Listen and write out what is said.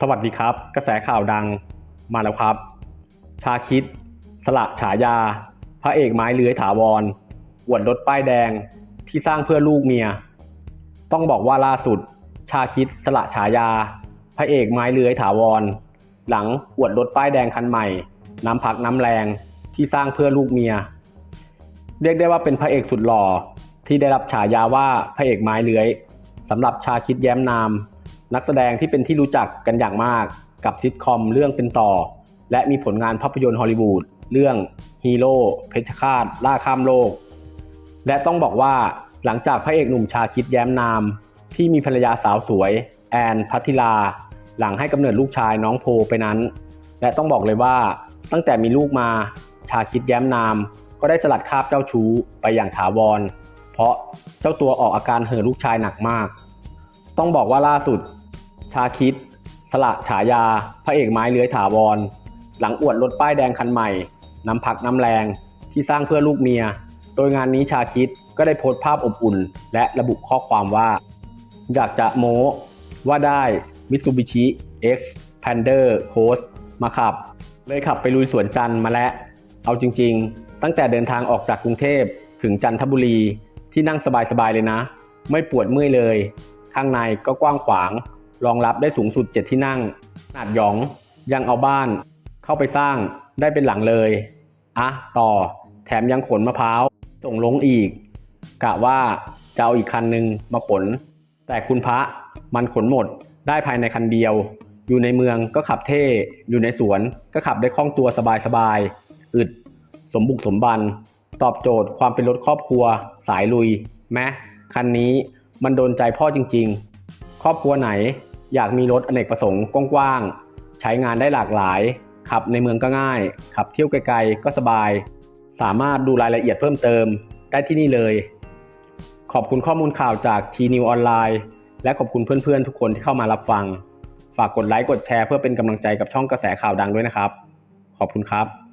สวัสดีครับ กระแสข่าวดังมาแล้วครับ ชาคิด สละฉายา พระเอกไม้เลื้อยถาวรอวดรถป้ายแดงที่สร้างเพื่อลูกเมีย ต้องบอกว่าล่าสุด ชาคิดสละฉายา พระเอกไม้เลื้อยถาวร หลังอวดรถป้ายแดงคันใหม่ น้ำพักน้ำแรงที่สร้างเพื่อลูกเมีย เรียกได้ว่าเป็นพระเอกสุดหล่อที่ได้รับฉายาว่าพระเอกไม้เลื้อยสำหรับชาคิดแย้มนาม นักแสดงที่เป็นที่รู้จักกันอย่างมากกับซิทคอมเรื่องเป็นต่อ และมีผลงานภาพยนตร์ฮอลลีวูดเรื่องฮีโร่เพชฌฆาตล่าข้ามโลก และต้องบอกว่าหลังจากพระเอกหนุ่มชาคิดแย้มนาม ที่มีภรรยาสาวสวย แอนพัทธิลา หลังให้กำเนิดลูกชายน้องโพไปนั้น และต้องบอกเลยว่าตั้งแต่มีลูกมาชาคิดแย้มนาม ก็ได้สลัดคาบเจ้าชู้ไปอย่างถาวร เพราะเจ้าตัวออกอาการเห่อลูกชายหนักมาก ต้องบอกว่าล่าสุดาคิด สละฉายา พระเอกไม้เลื้อยถาวร หลังอวดรถป้ายแดงคันใหม่ น้ำพักน้ำแรงที่สร้างเพื่อลูกเมีย โดยงานนี้ชาคิดก็ได้โพสต์ภาพอบอุ่น และระบุข้อความว่า อยากจะโม้ว่าได้ Mitsubishi X Pander Coast มาขับ เลยขับไปลุยสวนจันทร์มาแล้ว เอาจริง ๆ ตั้งแต่เดินทางออกจากกรุงเทพถึงจันทบุรีที่นั่งสบายๆเลยนะ ไม่ปวดเมื่อยเลย ข้างในก็กว้างขวาง รองรับได้สูงสุด 7 ที่นั่ง ขนาดหยองยังเอาบ้านเข้าไปสร้างได้เป็นหลังเลยอะต่อแถมยังขนมะพร้าวส่งลงอีก กะว่าจะเอาอีกคันหนึ่งมาขน แต่คุณพระมันขนหมดได้ภายในคันเดียว อยู่ในเมืองก็ขับเท่ อยู่ในสวนก็ขับได้คล่องตัวสบายๆอึด สมบุกสมบัน ตอบโจทย์ความเป็นรถครอบครัว สายลุย แม้คันนี้มันโดนใจพ่อจริง ๆ ครอบครัวไหน อยากมีรถอเนกประสงค์กว้างๆ ใช้งานได้หลากหลาย ขับในเมืองก็ง่าย ขับเที่ยวไกลๆ ก็สบาย สามารถดูรายละเอียดเพิ่มเติมได้ที่นี่เลย ขอบคุณข้อมูลข่าวจากทีนิวออนไลน์ และขอบคุณเพื่อนๆ ทุกคนที่เข้ามารับฟัง ฝากกดไลค์กดแชร์เพื่อเป็นกำลังใจกับช่องกระแสข่าวดังด้วยนะครับ ขอบคุณครับ